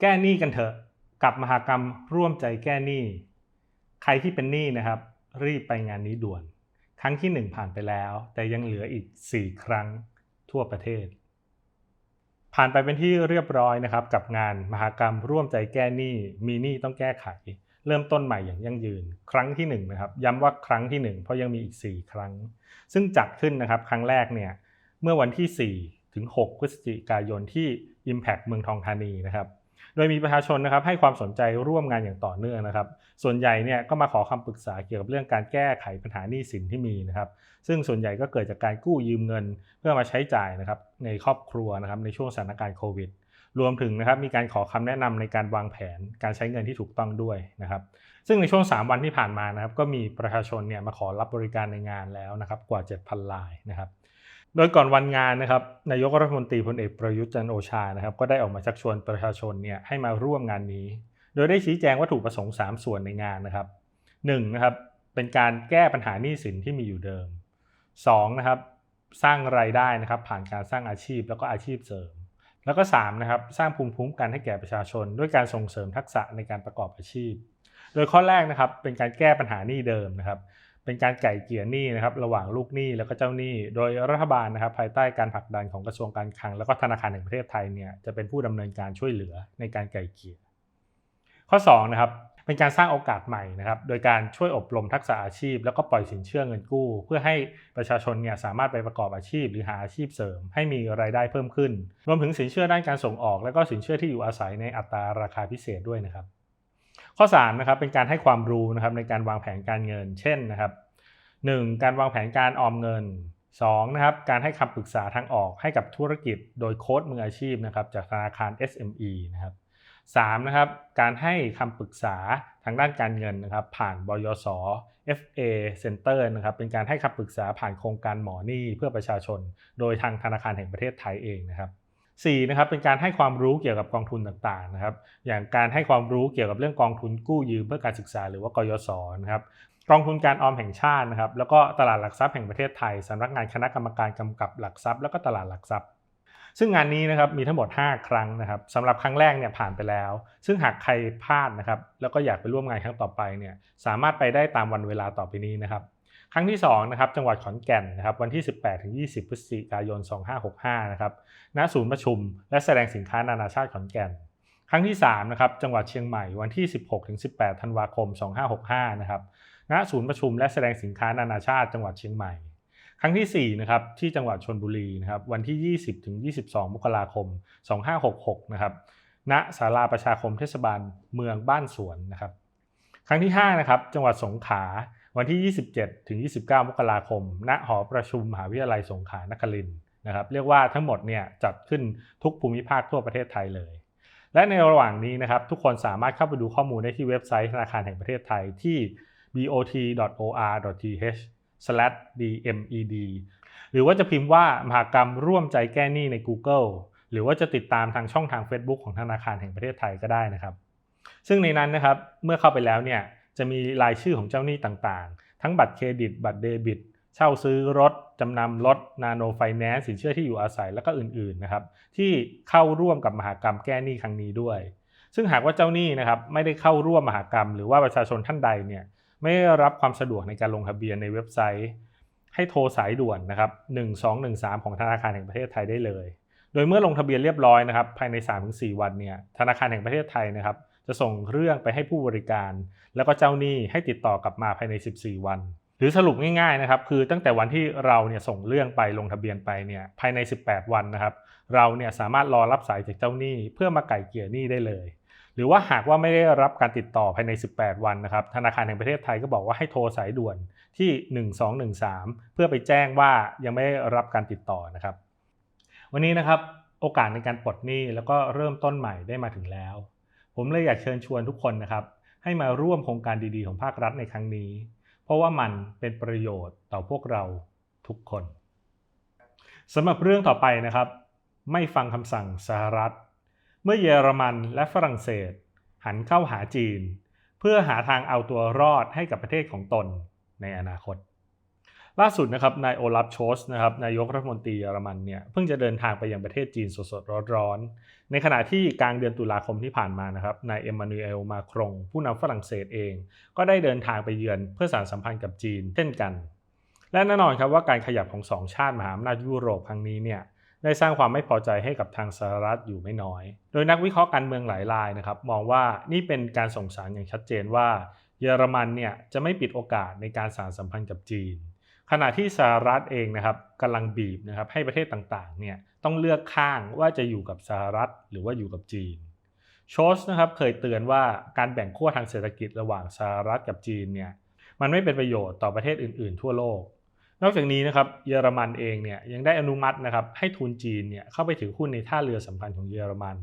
แก้หนี้กันเถอะ กับมหากรรมร่วมใจแก้หนี้ ใครที่เป็นหนี้นะครับ รีบไปงานนี้ด่วน ครั้งที่ 1 ผ่านไปแล้ว แต่ยังเหลืออีก 4 ครั้งทั่วประเทศ ผ่านไปเป็นที่เรียบร้อยนะครับ กับงานมหากรรมร่วมใจแก้หนี้ มีหนี้ต้องแก้ไข เริ่มต้นใหม่อย่างยั่งยืน ครั้งที่1นะครับย้ำว่าครั้งที่ 1 เพราะยังมีอีก 4 ครั้ง ซึ่งจัดขึ้นนะครับครั้งแรกเนี่ยเมื่อวันที่ 4 ถึง 6 พฤศจิกายนที่ Impact เมืองทองธานีนะครับ โดยมีประชาชนนะครับให้ความสนใจร่วมงานอย่างต่อเนื่องนะครับ ส่วนใหญ่เนี่ยก็มาขอคำปรึกษาเกี่ยวกับเรื่องการแก้ไขปัญหาหนี้สินที่มีนะครับ ซึ่งส่วนใหญ่ก็เกิดจากการกู้ยืมเงิน เพื่อมาใช้จ่ายนะครับในครอบครัวนะครับในช่วงสถานการณ์โควิดรวมถึงนะครับมีการขอคำแนะนำในการวางแผนการใช้เงินที่ถูกต้องด้วยนะครับ ซึ่งในช่วง 3 วันที่ผ่านมานะครับ ก็มีประชาชนเนี่ยมาขอรับบริการในงานแล้วนะครับ กว่า 7,000รายนะครับ โดยก่อนวันงานนะครับนายกรัฐมนตรีพลเอกประยุทธ์จันโอชานะครับก็ได้ออกมาชักชวนประชาชนเนี่ยให้มาร่วมงานนี้ โดยได้ชี้แจงวัตถุประสงค์ 3 ส่วนในงานนะครับ1นะครับเป็นการแก้ปัญหาหนี้สินที่มีอยู่เดิม2นะครับสร้างรายได้นะครับผ่านการสร้างอาชีพแล้วก็อาชีพเสริม แล้วก็3นะครับสร้างภูมิคุ้มกันให้แก่ประชาชน ด้วยการส่งเสริมทักษะในการประกอบอาชีพ โดยข้อแรกนะครับเป็นการแก้ปัญหาหนี้เดิมนะครับ เป็นการไก่เกี่ยหนี้นะครับระหว่างลูกหนี้แล้วก็เจ้าหนี้ โดยรัฐบาลนะครับภายใต้การผลักดันของกระทรวงการคลัง แล้วก็ธนาคารแห่งประเทศไทยเนี่ยจะเป็นผู้ดำเนินการช่วยเหลือในการไก่เกี่ย ข้อ2นะครับเป็นการสร้างโอกาสใหม่นะครับโดยการช่วยอบรมทักษะอาชีพ แล้วก็ปล่อยสินเชื่อเงินกู้ เพื่อให้ประชาชนเนี่ยสามารถไปประกอบอาชีพ หรือหาอาชีพเสริม ให้มีรายได้เพิ่มขึ้น รวมถึงสินเชื่อด้านการส่งออก และก็สินเชื่อที่อยู่อาศัยในอัตราราคาพิเศษด้วยนะครับ ข้อ3นะครับเป็นการให้ความรู้นะครับในการวางแผนการเงิน เช่นนะครับ 1. การวางแผนการออมเงิน 2. นะครับการให้คำปรึกษาทางออกให้กับธุรกิจ โดยโค้ดมืออาชีพนะครับจากธนาคาร SME นะครับ 3. นะครับการให้คำปรึกษาทางด้านการเงินนะครับผ่านบยส FA Center นะครับเป็นการให้คำปรึกษาผ่านโครงการหมอหนี้เพื่อประชาชน โดยทางธนาคารแห่งประเทศไทยเองนะครับ 4นะครับเป็นการให้ความรู้เกี่ยวกับกองทุนต่างๆนะครับอย่างการให้ความรู้เกี่ยวกับเรื่องกองทุนกู้ยืมเพื่อการศึกษาหรือว่ากยศนะครับกองทุนการออมแห่งชาตินะครับแล้วก็ตลาดหลักทรัพย์แห่งประเทศไทยสำนักงานคณะกรรมการกำกับหลักทรัพย์ แล้วก็ตลาดหลักทรัพย์ ซึ่งงานนี้นะครับมีทั้งหมด 5 ครั้งนะครับสำหรับครั้งแรกเนี่ยผ่านไปแล้ว ซึ่งหากใครพลาดนะครับแล้วก็อยากไปร่วมงานครั้งต่อไปเนี่ยสามารถไปได้ตามวันเวลาต่อไปนี้นะครับ ครั้งที่2นะครับจังหวัดขอนแก่นนะครับวันที่ 18-20 พฤศจิกายน 2565 นะครับณศูนย์ประชุม และแสดงสินค้านานาชาติขอนแก่น ครั้งที่3นะครับจังหวัดเชียงใหม่วันที่ 16-18 ธันวาคม 2565 นะครับณศูนย์ประชุมและแสดงสินค้านานาชาติจังหวัดเชียงใหม่ ครั้งที่4นะครับที่จังหวัดชนบุรีนะครับวันที่ 20-22 มกราคม 2566 นะครับณศาลาประชาคมเทศบาลเมืองบ้านสวนนะครับ ครั้งที่5นะครับจังหวัดสงขลา วันที่ 27 ถึง 29 มกราคม ณ หอประชุมมหาวิทยาลัยสงขลานครินทร์นะครับ เรียกว่าทั้งหมดเนี่ยจัดขึ้นทุกภูมิภาคทั่วประเทศไทยเลย และในระหว่างนี้นะครับทุกคนสามารถเข้าไปดูข้อมูลได้ที่เว็บไซต์ธนาคารแห่งประเทศไทยที่ bot.or.th/dmed หรือว่าจะพิมพ์ว่ามหากรรมร่วมใจแก้หนี้ใน Google หรือว่าจะติดตามทางช่องทาง Facebook ของธนาคารแห่งประเทศไทยก็ได้นะครับ ซึ่งในนั้นนะครับเมื่อเข้าไปแล้วเนี่ย จะมีรายชื่อของเจ้าหนี้ต่างๆ ทั้งบัตรเครดิต บัตรเดบิต เช่าซื้อรถ จำนำรถ นาโนไฟแนนซ์สินเชื่อที่อยู่อาศัยและก็อื่นๆนะครับที่เข้าร่วมกับมหากรรมแก้หนี้ครั้งนี้ด้วย ซึ่งหากว่าเจ้าหนี้นะครับไม่ได้เข้าร่วมมหากรรม หรือว่าประชาชนท่านใดเนี่ยไม่ได้รับความสะดวกในการลงทะเบียนในเว็บไซต์ ให้โทรสายด่วนนะครับ1213 ของธนาคารแห่งประเทศไทยได้เลย โดยเมื่อลงทะเบียนเรียบร้อยนะครับภายใน 3-4 วันเนี่ยธนาคารแห่งประเทศไทยนะครับ จะส่งเรื่องไปให้ผู้บริการ แล้วก็เจ้าหนี้ให้ติดต่อกลับมาภายใน 14 วัน หรือสรุปง่ายๆนะครับคือตั้งแต่วันที่เราเนี่ยส่งเรื่องไปลงทะเบียนไปเนี่ยภายใน 18 วันนะครับ เราเนี่ยสามารถรอรับสายจากเจ้าหนี้ เพื่อมาไก่เกี่ยหนี้ได้เลย หรือว่าหากว่าไม่ได้รับการติดต่อภายใน 18 วันนะครับธนาคารแห่งประเทศไทยก็บอกว่าให้โทรสายด่วนที่ 1213 เพื่อไปแจ้งว่ายังไม่ได้รับการติดต่อนะครับ วันนี้นะครับโอกาสในการปลดหนี้แล้วก็เริ่มต้นใหม่ได้มาถึงแล้ว ผมเลยอยากเชิญชวนทุกคนนะครับ ให้มาร่วมโครงการดีๆ ของภาครัฐในครั้งนี้ เพราะว่ามันเป็นประโยชน์ต่อพวกเราทุกคนสำหรับเรื่องต่อไปนะครับ ไม่ฟังคำสั่งสหรัฐ เมื่อเยอรมันและฝรั่งเศส หันเข้าหาจีน เพื่อหาทางเอาตัวรอดให้กับประเทศของตนในอนาคต ล่าสุดนะครับนายโอลาฟโชสนะครับนายกรัฐมนตรีเยอรมันเนี่ยเพิ่งจะเดินทางไปยังประเทศจีนสดๆร้อนๆในขณะที่กลางเดือนตุลาคมที่ผ่านมานะครับนายเอ็มมานูเอลมาครง ผู้นำฝรั่งเศสเอง ก็ได้เดินทางไปเยือนเพื่อสานสัมพันธ์กับจีนเช่นกัน และแน่นอนครับว่าการขยับของสองชาติมหาอำนาจยุโรปครั้งนี้เนี่ยได้สร้างความไม่พอใจให้กับทางสหรัฐอยู่ไม่น้อย โดยนักวิเคราะห์การเมืองหลายรายนะครับมองว่านี่เป็นการส่งสารอย่างชัดเจนว่า เยอรมันเนี่ยจะไม่ปิดโอกาสในการสานสัมพันธ์กับจีน ขณะที่สหรัฐเองนะครับกำลังบีบนะครับให้ประเทศต่างๆเนี่ยต้องเลือกข้างว่าจะอยู่กับสหรัฐหรือว่าอยู่กับจีนโชสนะครับเคยเตือนว่าการแบ่งขั้วทางเศรษฐกิจระหว่างสหรัฐกับจีนเนี่ยมันไม่เป็นประโยชน์ต่อประเทศอื่นๆ ทั่วโลก นอกจากนี้นะครับเยอรมันเองเนี่ยยังได้อนุมัตินะครับให้ทุนจีนเนี่ยเข้าไปถือหุ้นในท่าเรือสำคัญของเยอรมัน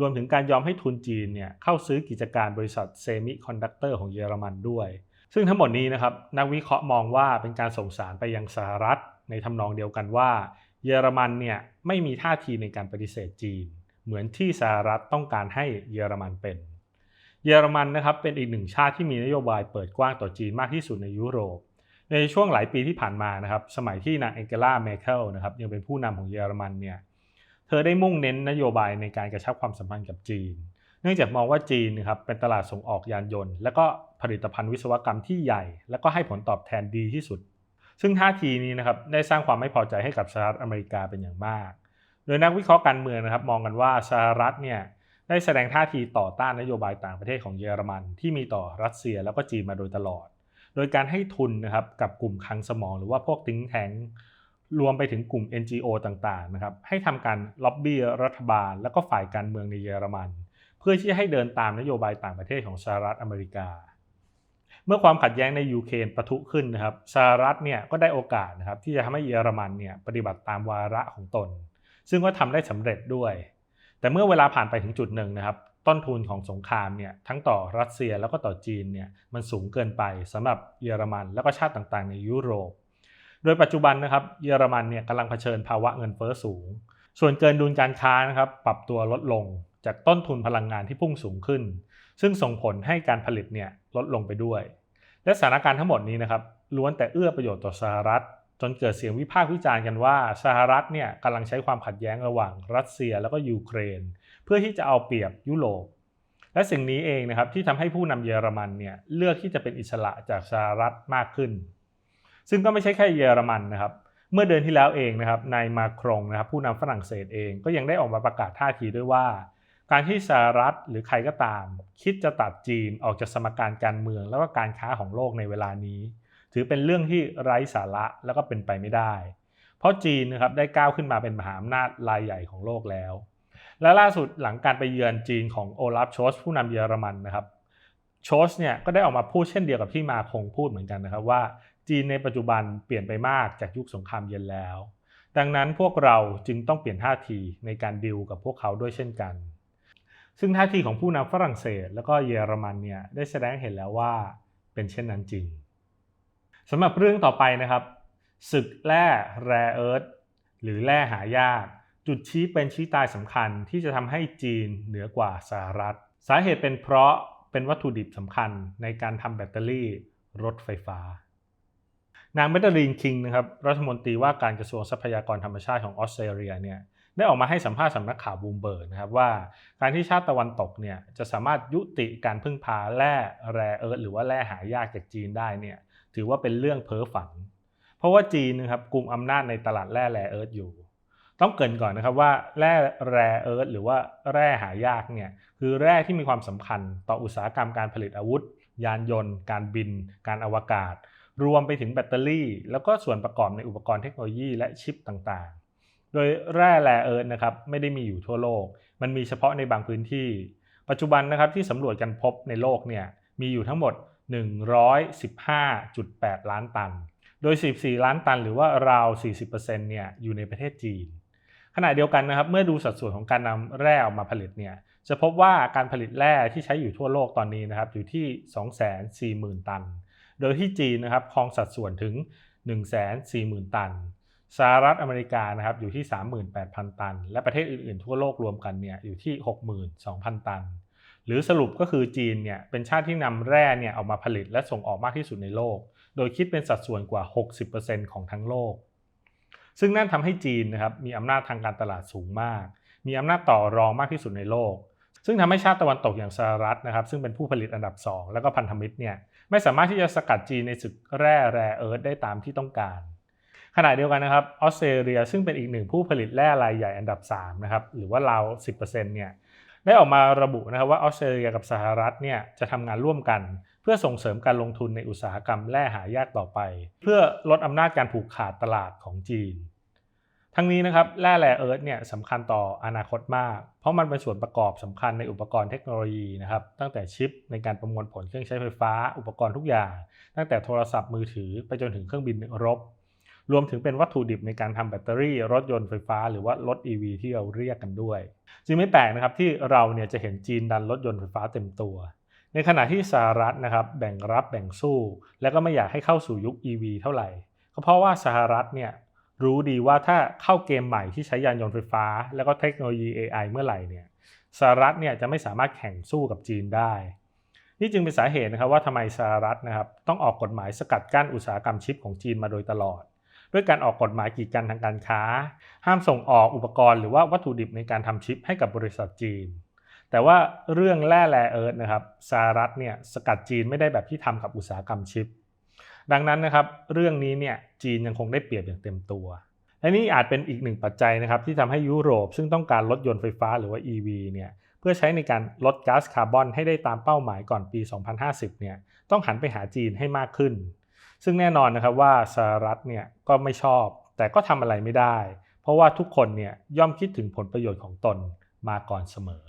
รวมถึงการยอมให้ทุนจีนเนี่ยเข้าซื้อกิจการบริษัทเซมิคอนดักเตอร์ของเยอรมันด้วย ซึ่งทั้งหมดนี้นะครับนักวิเคราะห์มองว่าเป็นการส่งสารไปยังสหรัฐ ในทำนองเดียวกันว่า เยอรมันเนี่ยไม่มีท่าทีในการปฏิเสธจีน เหมือนที่สหรัฐต้องการให้เยอรมันเป็น เยอรมันนะครับเป็นอีกหนึ่งชาติที่มีนโยบายเปิดกว้างต่อจีนมากที่สุดในยุโรปในช่วงหลายปีที่ผ่านมานะครับสมัยที่นางแองเกลาเมเคิลนะครับยังเป็นผู้นำของเยอรมันเนี่ย เธอได้มุ่งเน้นนโยบายในการกระชับความสัมพันธ์กับจีน เนื่องจากมองว่าจีนนะครับเป็นตลาดส่งออกยานยนต์ และก็ผลิตภัณฑ์วิศวกรรมที่ใหญ่ และก็ให้ผลตอบแทนดีที่สุด ซึ่งท่าทีนี้นะครับได้สร้างความไม่พอใจให้กับสหรัฐอเมริกาเป็นอย่างมาก โดยนักวิเคราะห์การเมืองนะครับ มองกันว่าสหรัฐเนี่ยได้แสดงท่าทีต่อต้านนโยบายต่างประเทศของเยอรมัน ที่มีต่อรัสเซียแล้วก็จีนมาโดยตลอด โดยการให้ทุนนะครับกับกลุ่มคลังสมองหรือว่าพวกทิ้งแทง รวมไปถึงกลุ่ม NGO ต่างๆนะครับให้ทำการล็อบบี้รัฐบาล และก็ฝ่ายการเมืองในเยอรมัน เพื่อที่จะให้เดินตามนโยบายต่างประเทศของสหรัฐอเมริกา เมื่อความขัดแย้งในยูเครนประทุขึ้นนะครับสหรัฐเนี่ยก็ได้โอกาสนะครับที่จะทำให้เยอรมันเนี่ยปฏิบัติตามวาระของตน ซึ่งก็ทำได้สำเร็จด้วย แต่เมื่อเวลาผ่านไปถึงจุดหนึ่งนะครับต้นทุนของสงครามเนี่ยทั้งต่อรัสเซียแล้วก็ต่อจีนเนี่ยมันสูงเกินไปสำหรับเยอรมัน แล้วก็ชาติต่างๆ ในยุโรป โดยปัจจุบันนะครับเยอรมันเนี่ยกำลังเผชิญภาวะเงินเฟ้อสูง ส่วนเกินดุลการค้านะครับปรับตัวลดลงจากต้นทุนพลังงานที่พุ่งสูงขึ้น ซึ่งส่งผลให้การผลิตเนี่ยลดลงไปด้วย และสถานการณ์ทั้งหมดนี้นะครับล้วนแต่เอื้อประโยชน์ต่อสหรัฐ จนเกิดเสียงวิพากษ์วิจารณ์กันว่าสหรัฐเนี่ยกำลังใช้ความขัดแย้งระหว่างรัสเซียแล้วก็ยูเครน เพื่อที่จะเอาเปรียบยุโรปและสิ่งนี้เองนะครับที่ทำให้ผู้นำเยอรมันเนี่ยเลือกที่จะเป็นอิสระจากสหรัฐมากขึ้น ซึ่งก็ไม่ใช่แค่เยอรมันนะครับเมื่อเดือนที่แล้วเองนะครับนายมาครงนะครับผู้นำฝรั่งเศสเองก็ยังได้ออกมาประกาศท่าทีด้วยว่า การที่สหรัฐหรือใครก็ตาม คิดจะตัดจีนออกจากสมการการเมือง แล้วก็การค้าของโลกในเวลานี้ ถือเป็นเรื่องที่ไร้สาระแล้วก็เป็นไปไม่ได้ เพราะจีนนะครับได้ก้าวขึ้นมาเป็นมหาอำนาจรายใหญ่ของโลกแล้ว และล่าสุดหลังการไปเยือนจีนของโอลาฟโชสผู้นำเยอรมันนะครับโชสเนี่ยก็ได้ออกมาพูดเช่นเดียวกับที่มาคงพูดเหมือนกันนะครับว่า จีนในปัจจุบันเปลี่ยนไปมากจากยุคสงครามเย็นแล้ว ดังนั้นพวกเราจึงต้องเปลี่ยนท่าทีในการดิวกับพวกเขาด้วยเช่นกัน ซึ่งท่าทีของผู้นำฝรั่งเศส แล้วก็เยอรมันเนี่ยได้แสดงเห็นแล้วว่าเป็นเช่นนั้นจริงสำหรับเรื่องต่อไปนะครับศึกแร่แร่เอิร์ธหรือแร่หายาก จุดชี้เป็นชี้ตายสำคัญที่จะทำให้จีนเหนือกว่าสหรัฐ สาเหตุเป็นเพราะเป็นวัตถุดิบสำคัญในการทำแบตเตอรี่รถไฟฟ้า นางเมดลีนคิงนะครับรัฐมนตรีว่าการกระทรวงทรัพยากรธรรมชาติของออสเตรเลียเนี่ยได้ออกมาให้สัมภาษณ์สำนักข่าวบูมเบิร์กนะครับว่าการที่ชาติตะวันตกเนี่ยจะสามารถยุติการพึ่งพาแร่แร่เอิร์ธหรือว่าแร่หายากจากจีนได้เนี่ยถือว่าเป็นเรื่องเพ้อฝัน เพราะว่าจีนนะครับกลุ่มอำนาจในตลาดแร่แร่เอิร์ธอยู่ ต้องเกรินก่อนนะครับว่าแร่แร่เอิร์ธหรือว่าแร่หายากเนี่ยคือแร่ที่มีความสำคัญต่ออุตสาหกรรมการผลิตอาวุธ ยานยนต์ การบิน การอวกาศ รวมไปถึงแบตเตอรี่ แล้วก็ส่วนประกอบในอุปกรณ์เทคโนโลยีและชิปต่างๆ โดยแร่แรเอิร์ธนะครับไม่ได้มีอยู่ทั่วโลก มันมีเฉพาะในบางพื้นที่ ปัจจุบันนะครับที่สำรวจกันพบในโลกเนี่ยมีอยู่ทั้งหมด 115.8 ล้านตัน โดย 14 ล้านตันหรือว่าราว 40%เนี่ยอยู่ในประเทศจีน ขณะเดียวกันนะครับเมื่อดูสัดส่วนของการนำแร่ออกมาผลิตเนี่ยจะพบว่าการผลิตแร่ที่ใช้อยู่ทั่วโลกตอนนี้นะครับอยู่ที่ 240,000 ตัน โดยที่จีนนะครับครองสัดส่วนถึง 140,000 ตัน สหรัฐอเมริกานะครับอยู่ที่ 38,000 ตัน และประเทศอื่นๆทั่วโลกรวมกันเนี่ยอยู่ที่ 62,000 ตัน หรือสรุปก็คือจีนเนี่ยเป็นชาติที่นำแร่เนี่ยออกมาผลิตและส่งออกมากที่สุดในโลก โดยคิดเป็นสัดส่วนกว่า 60%ของทั้งโลก ซึ่งนั่นทำให้จีนนะครับมีอำนาจทางการตลาดสูงมาก มีอำนาจต่อรองมากที่สุดในโลกซึ่งทำให้ชาติตะวันตกอย่างสหรัฐนะครับซึ่งเป็นผู้ผลิตอันดับ 2 แล้วก็พันธมิตรเนี่ย ไม่สามารถที่จะสกัดจีนในศึกแร่แร่เอิร์ธได้ตามที่ต้องการ ขณะเดียวกันนะครับออสเตรเลียซึ่งเป็นอีกหนึ่งผู้ผลิตแร่รายใหญ่อันดับ3นะครับหรือว่าราว 10%เนี่ยได้ออกมาระบุนะครับว่าออสเตรเลียกับสหรัฐเนี่ยจะทำงานร่วมกัน เพื่อส่งเสริมการลงทุนในอุตสาหกรรมแร่หายากต่อไป เพื่อลดอำนาจการผูกขาดตลาดของจีน ทั้งนี้นะครับแร่แร่เอิร์ธเนี่ยสำคัญต่ออนาคตมาก เพราะมันเป็นส่วนประกอบสำคัญในอุปกรณ์เทคโนโลยีนะครับตั้งแต่ชิปในการประมวลผลเครื่องใช้ไฟฟ้า อุปกรณ์ทุกอย่าง ตั้งแต่โทรศัพท์มือถือไปจนถึงเครื่องบินรบ รวมถึงเป็นวัตถุดิบในการทำแบตเตอรี่รถยนต์ไฟฟ้า หรือว่ารถ EV ที่เราเรียกกันด้วย จึงไม่แปลกนะครับที่เราเนี่ยจะเห็นจีนดันรถยนต์ไฟฟ้าเต็มตัว ในขณะที่สหรัฐนะครับแบ่งรับแบ่งสู้ และก็ไม่อยากให้เข้าสู่ยุค EV เท่าไหร่ก็เพราะว่าสหรัฐเนี่ย รู้ดีว่าถ้าเข้าเกมใหม่ที่ใช้ยานยนต์ไฟฟ้า แล้วก็เทคโนโลยี AI เมื่อไหร่เนี่ยสหรัฐเนี่ยจะไม่สามารถแข่งสู้กับจีนได้ นี่จึงเป็นสาเหตุนะครับว่าทำไมสหรัฐนะครับต้องออกกฎหมายสกัดกั้นอุตสาหกรรมชิปของจีนมาโดยตลอด ด้วยการออกกฎหมายกีดกันทางการค้า ห้ามส่งออกอุปกรณ์หรือว่าวัตถุดิบในการทำชิปให้กับบริษัทจีน แต่ว่าเรื่องแร่แรเอิร์ธนะครับสหรัฐเนี่ยสกัดจีนไม่ได้แบบที่ทำกับอุตสาหกรรมชิป ดังนั้นนะครับเรื่องนี้เนี่ยจีนยังคงได้เปรียบอย่างเต็มตัว และนี่อาจเป็นอีกหนึ่งปัจจัยนะครับที่ทำให้ยุโรปซึ่งต้องการรถยนต์ไฟฟ้าหรือว่า EV เนี่ยเพื่อใช้ในการลดก๊าซคาร์บอนให้ได้ตามเป้าหมายก่อนปี 2050 เนี่ยต้องหันไปหาจีนให้มากขึ้น ซึ่งแน่นอนนะครับว่าสหรัฐเนี่ยก็ไม่ชอบ แต่ก็ทำอะไรไม่ได้ เพราะว่าทุกคนเนี่ยย่อมคิดถึงผลประโยชน์ของตนมาก่อนเสมอ